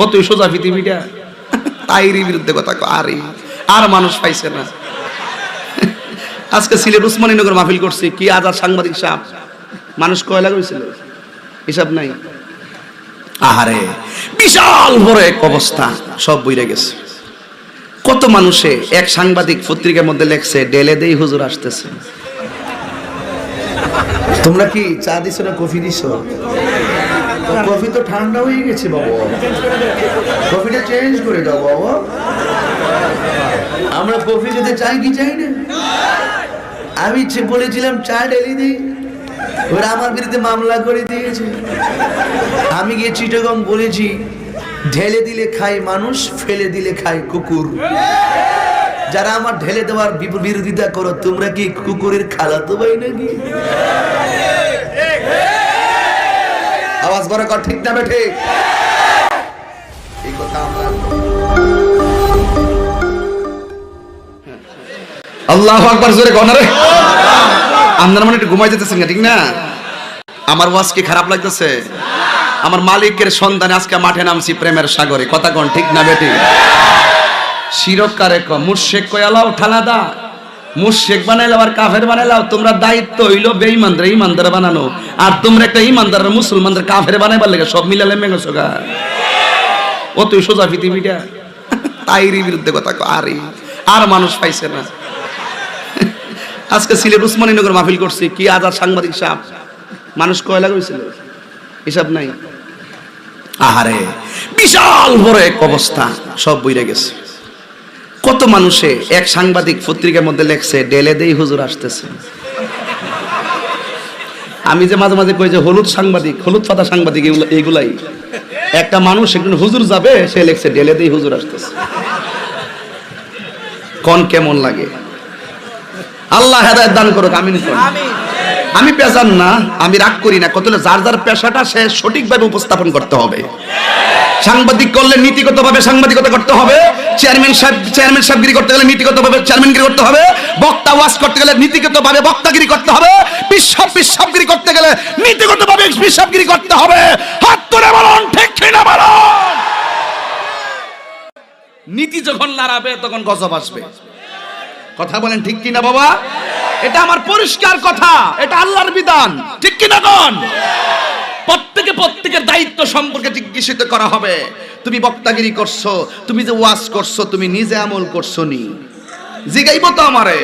ও তুই সোজা পৃথিবীটা? তাইরই বিরুদ্ধে কথা আরে, আর মানুষ পাইছে না। আজকে সিলেট উসমানীনগর মাহফিল করছি, কি আজাদ সাংবাদিক সাহেব? মানুষ কয়লা করেছিল হিসাব নাই? আহারে, বিশাল বড় এক অবস্থা, সব বইরে গেছে। কত মানুষে এক সাংবাদিক পত্রিকার মধ্যে লেখছে, ডেলে দেই হুজুর আসতেছে। তোমরা কি চা দিছো না কফি দিছো? কফি তো ঠান্ডা হয়ে গেছে বাবা। কফিটা চেঞ্জ করে দাও বাবা। আমরা কফি খেতে চাই কি চাই না? আমি বলেছিলাম চা ডেলি দিই। ওরা আমার বিরুদ্ধে মামলা করে দিয়েছে। আমি গিয়ে চিটগং বলেছি ঢেলে দিলে খায় মানুষ ফেলে দিলে খায় কুকুর। যারা আমার ঢেলে দেওয়ার বিরোধিতা করো তোমরা কি কুকুরের খালাতো ভাই নাকি? আওয়াজ বড় কর ঠিক না বেঠে এই কথা আমরা আল্লাহ আকবার জোরে কন রে। আপনার মানে একটু ঘুমাই যেতেছেন না, ঠিক না? আমার ওয়াজ কি খারাপ লাগতেছে? আমার মালিকের সন্ধানে আজকে মাঠে নামছি প্রেমের সাগরে। কথা কোন ঠিক না বেটি শিরকারে ক মুর্শেক কয়ালাও ঠালাদা মুর্শেক বানাইলাও আর কাফের বানাইলাও তোমরা দায়িত্ব হইল বেঈমানদের ইমানদার বানানো। আর তোমরা একটা ইমানদার মুসলমানদের কাফের বানাইবার লাগে সব মিলালে মেঘেছো গা ও তুই সোজা পৃথিবীটা। তাইরই বিরুদ্ধে কথা আরে, আর মানুষ পাইছে না। আজকে সিলেট উসমানীনগর মাহফিল করছি, কি আজাদ সাংবাদিক সাহেব? মানুষ কয়লা করেছিল হিসাব নাই? আহারে, বিশাল বড় এক অবস্থা, সব বইরে গেছে। কত মানুষে এক সাংবাদিক পত্রিকার মধ্যে লেখছে ডেলে দেই হুজুর আসতেছে। আমি যে মাঝে মাঝে কই যে হলুদ সাংবাদিক হলুদ পাতা সাংবাদিক এগুলো- এইগুলাই একটা মানুষ একজন হুজুর যাবে সে লেখছে ডেলে দেই হুজুর আসতেছে। কোন কেমন লাগে? আল্লাহ হেদায়ত দান করুক আমিন। আমি পেশার না আমি রাগ করি না কত যার যার পেশাটা সে সঠিকভাবে উপস্থাপন করতে হবে। সাংবাদিক করলে নীতিগতভাবে সাংবাদিকতা করতে হবে চেয়ারম্যান সাহেব চেয়ারম্যান করতে গেলে নীতিগতভাবে করতে হবে। বক্তা করতে গেলে নীতিগতভাবে বক্তাগিরি করতে হবে। করতে গেলে নীতিগতভাবে করতে হবে। হাত তুলে বলুন, ঠিক কিনা বলুন? নীতি যখন লড়াবে তখন গজব আসবে। কথা বলেন ঠিক কিনা বাবা? এটা আমার পরিষ্কার কথা, এটা আল্লাহর বিধান। ঠিক কিনা গন প্রত্যেকে প্রত্যেকের দায়িত্ব সম্পর্কে জিজ্ঞাসিত করা হবে। তুমি বক্তাগিরি করছ তুমি যে ওয়াজ করছ তুমি নিজে আমল করছ নি জিগাইব তো আমারে।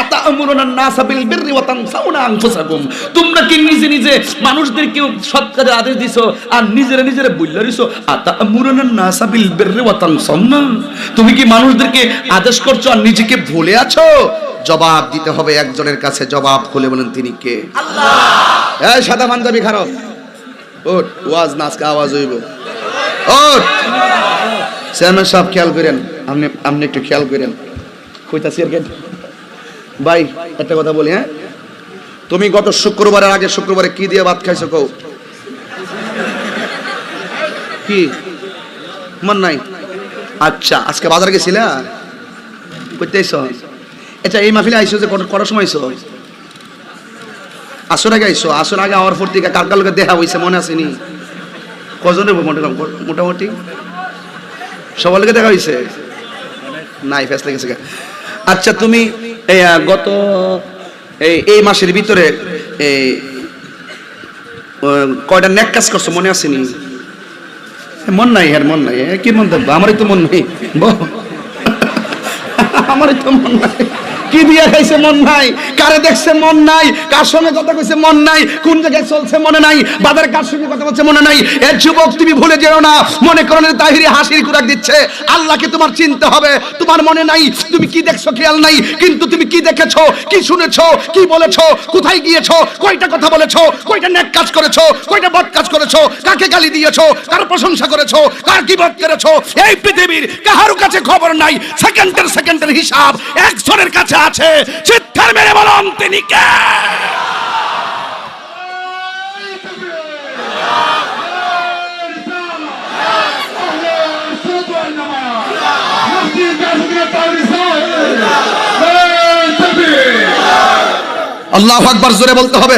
আতা আমরুনান নাসা বিল বিররি ওয়া তানসাউনা আনফুসাকুম। তোমরা কি নিজে নিজে মানুষদেরকে সৎ কাজের আদেশ দিছো আর নিজেরা নিজেরা বইলা দিছো আতা আমরুনান নাসা বিল বিররি ওয়া তানসাউনা। তুমি কি মানুষদেরকে আদেশ করছ আর নিজেকে ভুলে আছো? জবাব দিতে হবে একজনের কাছে জবাব খুলে বলেন তিনি কে? আল্লাহ! এই সাদা পাঞ্জাবি খারাপ। ওট ওয়াজ নাচকা আওয়াজ হইব। ওট চেয়ারম্যান সাহেব, খেয়াল করেন। আপনি আপনি একটু খেয়াল করেন। কইতাছি আর ভাই, একটা কথা বলি হ্যাঁ? তুমি গত শুক্রবারের আগে শুক্রবারে কি দিয়ে ভাত খাইছো কও? কি? মন নাই? আচ্ছা আজকে বাজারে গেছিলে? করতে আইছো আচ্ছা এই মাহফিলে আইছো যে কটার সময় আইছো? আসর আগে আইছো? আসর আগে আমার পর থেকে কার কার লোকের দেখা হইছে, মনে আসেনি কজনে মোটামুটি মোটামুটি? সবার দেখা হইছে? নাই ফেস লেগেছে আচ্ছা তুমি গত, এই এই মাসের ভিতরে, এই কয়টা নেক কাজ করছ? মনে আসেনি মন নাই হ্যাঁ মন নাই। কি মন থাকবে? আমারই তো মন নেই। আমারই তো মন নাই। কি দিয়ে খাইছে মন নাই? কারে দেখছে মন নাই? কার সঙ্গে কথা কইছে মন নাই? কোন জায়গায় চলছে মনে নাই? বাজারে কার সঙ্গে কথা বলছে মনে নাই? এ যুবক তুমি ভুলে যেও না। মনে করো তাহিরি হাসির কুরাক দিচ্ছে। আল্লাহকে তোমার চিনতে হবে? তোমার মনে নাই? তুমি কি দেখছ? খেয়াল নাই। কিন্তু তুমি কি দেখেছ? কি শুনেছো? কি বলেছ? কোথায় গিয়েছো? কয়টা কথা বলেছ? কয়টা নেক কাজ করেছ? কয়টা বদ কাজ করেছ? কাকে গালি দিয়েছ? কার প্রশংসা করেছ? কার কি বদ করেছ? এই পৃথিবীর কাহারও কাছে খবর নাই। সেকেন্ডের সেকেন্ডের হিসাব একজনের কাছে আছে চিৎকার মেরে বলুন তিনি কে? আল্লাহ আকবার জোরে বলতে হবে।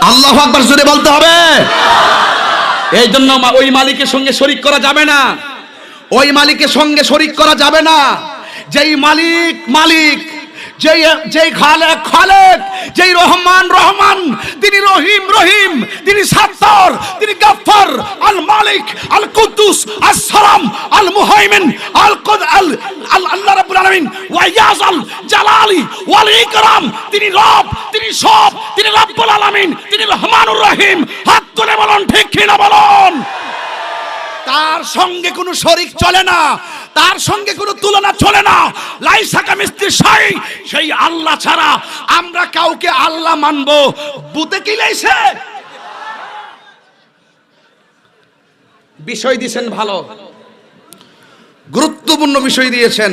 আল্লাহ আকবার জোরে বলতে হবে। এই জন্য ওই মালিকের সঙ্গে শরিক করা যাবে না। ওই মালিকের সঙ্গে শরিক করা যাবে না। যেই মালিক মালিক, যেই যেই খালেক খালেক, যেই রহমান রহমান, তিনি রহিম রহিম, তিনি সাত্তার, তিনি গাফফার, আল মালিক, আল কুদ্দুস, আস সালাম, আল মুহাইমিন, আল কুদ, আল, আল- আল্লাহ রাব্বুল আলামিন, ওয়া ইয়াজাল জালালি, ওয়াল ইকরাম, তিনি রব, তিনি সব, তিনি রাব্বুল আলামিন, তিনি রহমানুর রহিম। হাত তুলে বলুন, ঠিক কিনা বলুন? তার সঙ্গে কোনো শরিক চলে না, তার সঙ্গে কোনো তুলনা চলে না। লাইসাকা মিস্ত্রি সাই, সেই আল্লাহ ছাড়া আমরা কাউকে আল্লাহ মানবো। বুতে কি লাইছে? বিষয় দিয়েছেন ভালো। গুরুত্বপূর্ণ বিষয় দিয়েছেন।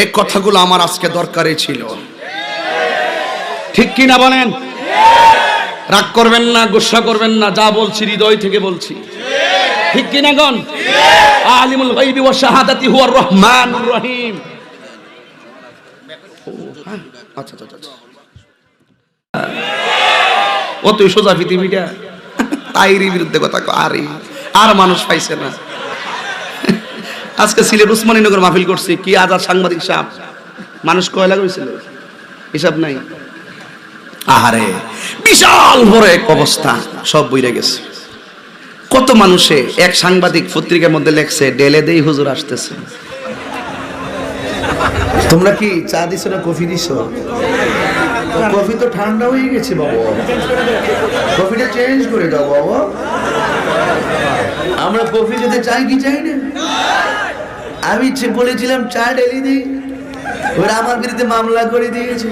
এই কথাগুলো আমার আজকে দরকারই ছিল। ঠিক কি না বলেন? রাগ করবেন না, গুসা করবেন না, যা বলছি, হৃদয় থেকে বলছি। ঠিক কিনা গন? আলিমুল গাইবি ওয়া শাহাদাতি হুয়ার রহমানুর রহিম। হ্যাঁ, আচ্ছা আচ্ছা আচ্ছা ও তুই সোজা পৃথিবীটা তাইরি বিরুদ্ধে কথা আরে আর মানুষ পাইছে না। আজকে সিলেট উসমানীনগর মাহফিল করছি কি আজাদ সাংবাদিক সাহেব? মানুষ কয়লা করেছিল হিসাব নাই। আহারে বিশাল বড় এক অবস্থা সব বইরে গেছে। কত মানুষে এক সাংবাদিক পত্রিকার মধ্যে লেখছে, ডেলে দেই, হুজুর আসতেছে। তোমরা কি চা দিছো না কফি দিছো? কফি তো ঠান্ডা হয়ে গেছে, বাবা। কফিটা চেঞ্জ করে দাও, বাবা। আমরা কফি খেতে চাই কি চাই না? আমি বলেছিলাম, চা ডেলি দিই। ওরা আমার বিরুদ্ধে মামলা করে দিয়েছে।